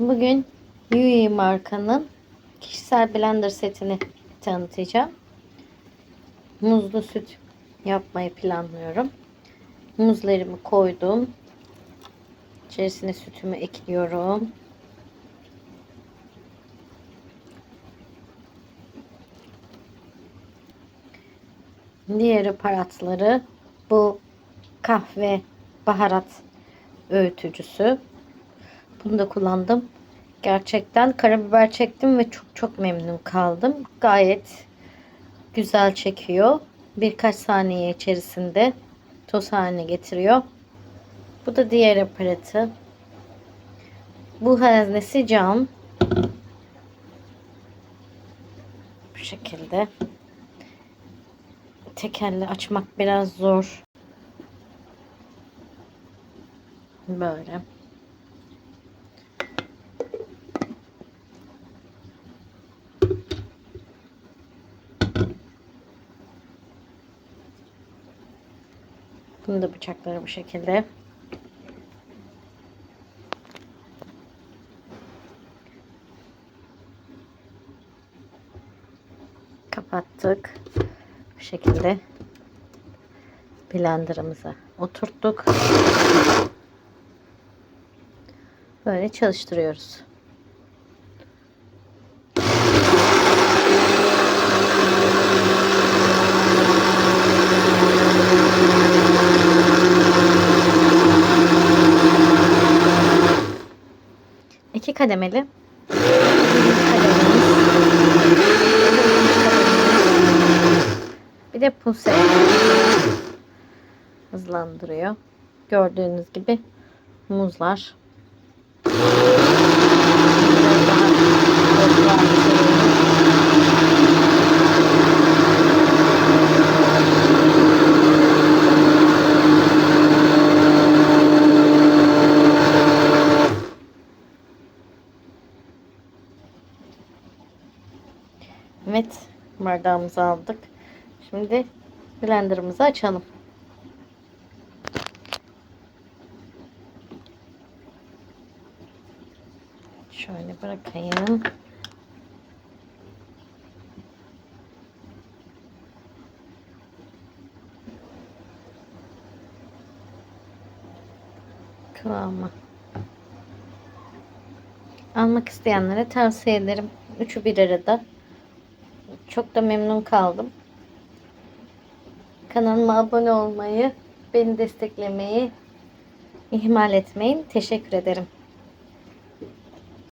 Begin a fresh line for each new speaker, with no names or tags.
Bugün Yui markanın kişisel blender setini tanıtacağım. Muzlu süt yapmayı planlıyorum. Muzlarımı koydum. İçerisine sütümü ekliyorum. Diğer aparatları bu kahve baharat öğütücüsü. Bunu da kullandım. Gerçekten karabiber çektim ve çok çok memnun kaldım. Gayet güzel çekiyor. Birkaç saniye içerisinde toz haline getiriyor. Bu da diğer aparatı. Bu haznesi cam. Bu şekilde. Tekerle açmak biraz zor. Böyle. Bunu da bıçakları bu şekilde. Kapattık. Bu şekilde blenderımıza oturttuk. Böyle çalıştırıyoruz. İki kademeli. Bir de pulse hızlandırıyor. Gördüğünüz gibi muzlar. Evet, bardağımızı aldık. Şimdi blenderımızı açalım. Şöyle bırakayım. Kıvamı. Almak isteyenlere tavsiye ederim. Üçü bir arada. Çok da memnun kaldım. Kanalıma abone olmayı, beni desteklemeyi ihmal etmeyin. Teşekkür ederim.